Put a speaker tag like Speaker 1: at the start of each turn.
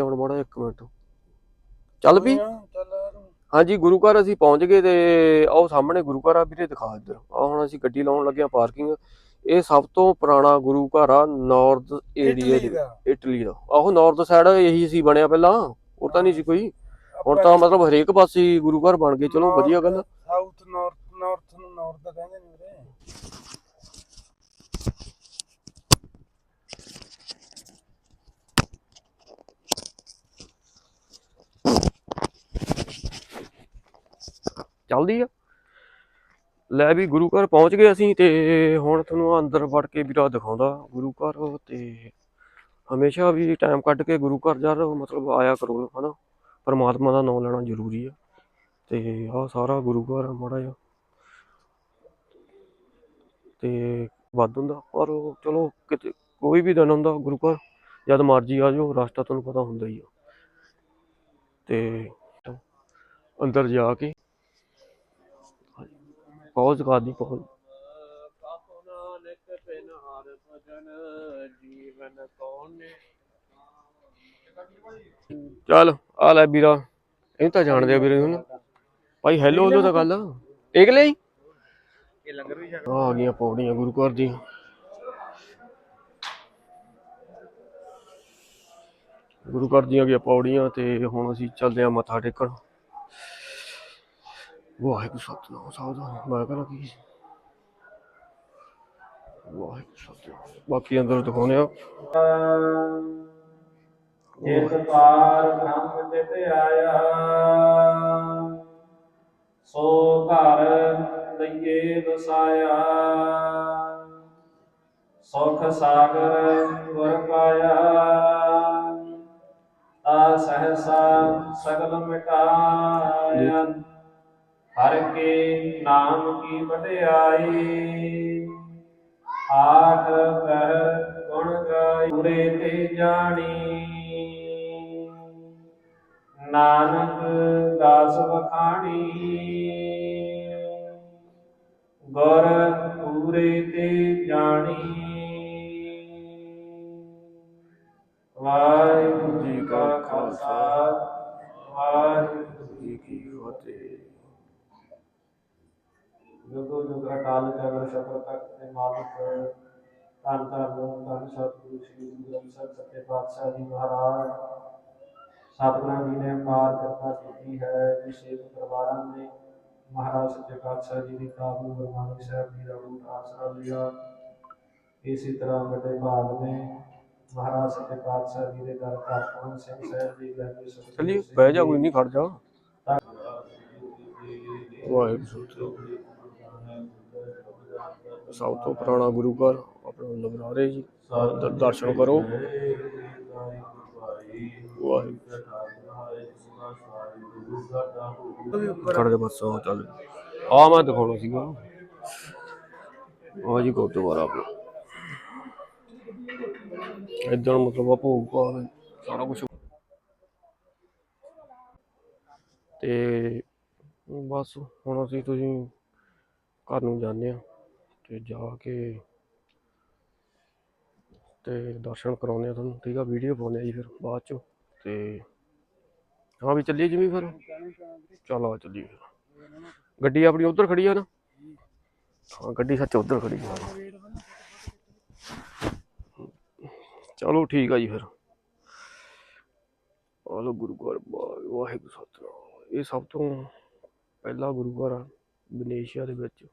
Speaker 1: ਹੁਣ ਮਾੜਾ ਇੱਕ ਮਿੰਟ। ਚੱਲ ਵੀ। ਹਾਂਜੀ ਗੁਰੂ ਘਰ ਅਸੀਂ ਪਹੁੰਚ ਗਏ ਤੇ ਆਹ ਸਾਹਮਣੇ ਗੁਰੂ ਘਰ ਆ ਵੀਰੇ ਦਿਖਾ ਇੱਧਰ। ਆ ਹੁਣ ਅਸੀਂ ਗੱਡੀ ਲਾਉਣ ਲੱਗੇ ਆ ਪਾਰਕਿੰਗ। ਇਹ ਸਭ ਤੋਂ ਪੁਰਾਣਾ ਗੁਰੂ ਘਰ ਆ ਨਾਰਥ ਏਰੀਆ
Speaker 2: ਇਟਲੀ
Speaker 1: ਦੇ
Speaker 2: ਦਾ?
Speaker 1: ਇਟਲੀ ਦਾ। ਆਹੋ ਨਾਰਥ ਸਾਈਡ ਇਹੀ ਸੀ ਬਣਿਆ ਪਹਿਲਾਂ। ਹੋਰ ਤਾਂ ਨਹੀਂ ਸੀ ਕੋਈ। ਹੁਣ ਤਾਂ ਮਤਲਬ ਹਰੇਕ ਪਾਸੇ ਗੁਰੂ ਘਰ ਬਣ ਗਏ। ਚਲੋ ਵਧੀਆ ਗੱਲ।
Speaker 2: ਸਾਊਥ ਨਾਰਥ ਨਾਰਥ ਨੂੰ ਨਾਰਥ ਦਾ ਕਹਿੰਦੇ ਨੇ ਵੀਰੇ।
Speaker 1: ਚੱਲਦੀ ਆ। ਲੈ ਵੀ ਗੁਰੂ ਘਰ ਪਹੁੰਚ ਗਏ ਅਸੀਂ ਤੇ ਹੁਣ ਤੁਹਾਨੂੰ ਅੰਦਰ ਵੜ ਕੇ ਵੀਰਾ ਦਿਖਾਉਂਦਾ ਗੁਰੂ ਘਰ ਤੇ ਹਮੇਸ਼ਾ ਵੀ ਟਾਈਮ ਕੱਢ ਕੇ ਗੁਰੂ ਘਰ ਜਾ ਮਤਲਬ ਆਇਆ ਕਰੋ ਹਨਾ। ਪਰਮਾਤਮਾ ਦਾ ਨਾਮ ਲੈਣਾ ਜ਼ਰੂਰੀ ਆ। ਤੇ ਆਹ ਸਾਰਾ ਗੁਰੂ ਘਰ ਮਾੜਾ ਜਿਹਾ। ਤੇ ਵੱਧ ਹੁੰਦਾ, ਪਰ ਚਲੋ ਕਿਤੇ ਕੋਈ ਵੀ ਦਿਨ ਹੁੰਦਾ ਗੁਰੂ ਘਰ, ਜਦ ਮਰਜ਼ੀ ਆ ਜਾਓ, ਰਸਤਾ ਤੁਹਾਨੂੰ ਪਤਾ ਹੁੰਦਾ ਹੀ ਆ। ਤੇ ਅੰਦਰ ਜਾ ਕੇ ਪੌਜ਼ ਕਰਦੀ ਪੌਜ਼ ਚੱਲ, ਆ ਲੈ ਵੀਰਾ। ਇਹਨੂੰ ਤਾਂ ਜਾਣਦੇ ਆ ਵੀਰੇ ਹੁਣ। ਭਾਈ ਹੈਲੋ ਉਦੋਂ ਤਾਂ ਗੱਲ ਟੇਕ ਲਈ
Speaker 3: ਇਹ ਲੰਗਰ ਵੀ ਛਕ
Speaker 1: ਆ ਗਈਆਂ ਪੌੜੀਆਂ ਗੁਰੂ ਘਰ ਦੀਆਂ। ਗੁਰੂ ਘਰ ਦੀਆਂ ਗਿਆ ਪੌੜੀਆਂ ਤੇ ਹੁਣ ਅਸੀਂ ਚੱਲਦੇ ਆ ਮੱਥਾ ਟੇਕਣ। ਵਾਹਿਗੁਰੂ ਸਤਨਾਮ ਸਾਹਿਬ ਮੈਂ ਕਹਿੰਦਾ ਕੀ ਵਾਹਿਗੁਰੂ ਸਤਨਾਮ ਬਾਕੀ ਅੰਦਰ ਦਿਖਾਉਨੇ ਆ
Speaker 4: ਜਿਤ ਪਾਰ ਬ੍ਰਹਮ ਚਿਤ ਆਇਆ ਸੋ ਘਰ ਲਈਏ ਵਸਾਇਆ ਸੁਖ ਸਾਗਰ ਗੁਰ ਪਾਇਆ ਤਾ ਸਹਸਾ ਸਗਲ ਮਿਟਾਇਆ ਹਰ ਕੇ ਨਾਮ ਕੀ ਵਡਿਆਈ? ਆਠ ਪਹਿਰ ਗੁਣ ਗਾਈ, ਪੂਰੇ ਤੇ ਜਾਣੀ। ਨਾਨਕ ਦਾਸ ਵਖਾਣੀ। ਗੁਰ ਪੂਰੇ ਤੇ ਜਾਣੀ। ਵਾਹਿਗੁਰੂ ਜੀ ਕਾ ਖਾਲਸਾ, ਵਾਹਿਗੁਰੂ
Speaker 1: ਜੀ ਕੀ ਫਤਿਹ।
Speaker 4: ਜੁਗੋ ਜੁਗ ਅਟਲ ਚਰਨ ਸ਼ਬਦ ਤੱਕ ਤੇ ਮਾਲਕ ਧੰਨ ਧੰਨ ਧੰਨ ਸਤਿਗੁਰੂ ਸ੍ਰੀ ਗੁਰੂ ਗ੍ਰੰਥ ਸਾਹਿਬ ਸੱਚੇ ਪਾਤਸ਼ਾਹ ਜੀ ਮਹਾਰਾਜ। ਸਤਿਗੁਰਾਂ ਜੀ ਨੇ ਅਪਾਰ ਕਿਰਪਾ ਕੀਤੀ ਹੈ ਕਿ ਸੇਵ ਪਰਿਵਾਰਾਂ ਨੇ ਮਹਾਰਾਜ ਸੱਚੇ ਪਾਤਸ਼ਾਹ ਜੀ ਦੀ ਕਾਬੂ ਗੁਰਬਾਣੀ ਸਾਹਿਬ ਜੀ ਦਾ ਰੂਪ ਆਸਰਾ ਲਿਆ। ਇਸੇ ਤਰ੍ਹਾਂ ਵੱਡੇ ਭਾਗ ਨੇ ਮਹਾਰਾਜ ਸੱਚੇ ਪਾਤਸ਼ਾਹ ਜੀ ਦੇ ਦਰ ਕਾਪਨ ਸਿੰਘ ਸਾਹਿਬ ਜੀ ਸੁਖੀ
Speaker 1: ਚੱਲੀ ਬਹਿ ਜਾ ਕੋਈ ਨਹੀਂ ਖੜ ਜਾ। ਵਾਹਿਗੁਰੂ। ਸਭ ਤੋਂ ਪੁਰਾਣਾ ਗੁਰੂ ਘਰ ਆਪਣਾ ਲਬਨਾਰੇ ਜੀ। ਦਰ- ਦਰਸ਼ਨ ਕਰੋ। ਵਾਹਿਗੁਰੂ ਖੜ ਜਾ ਬਸ ਆ ਚੱਲ। ਆ ਮੈਂ ਦਿਖਾਉਣਾ ਸੀਗਾ। ਆ ਜੀ ਗੁਰਦੁਆਰਾ ਆਪਣਾ। ਇਦਾਂ ਮਤਲਬ ਆ ਭੋਗ ਭਾਗ ਸਾਰਾ ਕੁਝ ਤੇ ਬਸ ਹੁਣ ਅਸੀਂ ਤੁਸੀਂ ਘਰ ਨੂੰ ਜਾਂਦੇ ਆ ਤੇ ਜਾ ਕੇ ਤੇ ਦਰਸ਼ਨ ਕਰਾਉਂਦੇ ਆ ਤੁਹਾਨੂੰ, ਠੀਕ ਆ? ਵੀਡੀਓ ਪਾਉਂਦੇ ਆ ਜੀ ਫਿਰ ਬਾਅਦ ਚ ਤੇ ਹਾਂ ਵੀ ਚੱਲੀਏ ਜਿਵੇਂ ਫਿਰ। ਚੱਲ ਆ ਚੱਲੀਏ ਫਿਰ। ਗੱਡੀ ਆਪਣੀ ਉਧਰ ਖੜੀ ਆ ਨਾ? ਹਾਂ, ਗੱਡੀ ਸੱਚ ਉਧਰ ਖੜੀ ਆ। ਚਲੋ ਠੀਕ ਆ ਜੀ ਫਿਰ। ਆਲੋ ਗੁਰੂ ਘਰ ਵਾ- ਵਾਹਿਗੁਰੂ ਸਤਨਾਮ। ਇਹ ਸਭ ਤੋਂ ਪਹਿਲਾ ਗੁਰੂ ਘਰ ਆ, ਬਨੇਸ਼ੀਆ ਦੇ ਵਿੱਚ।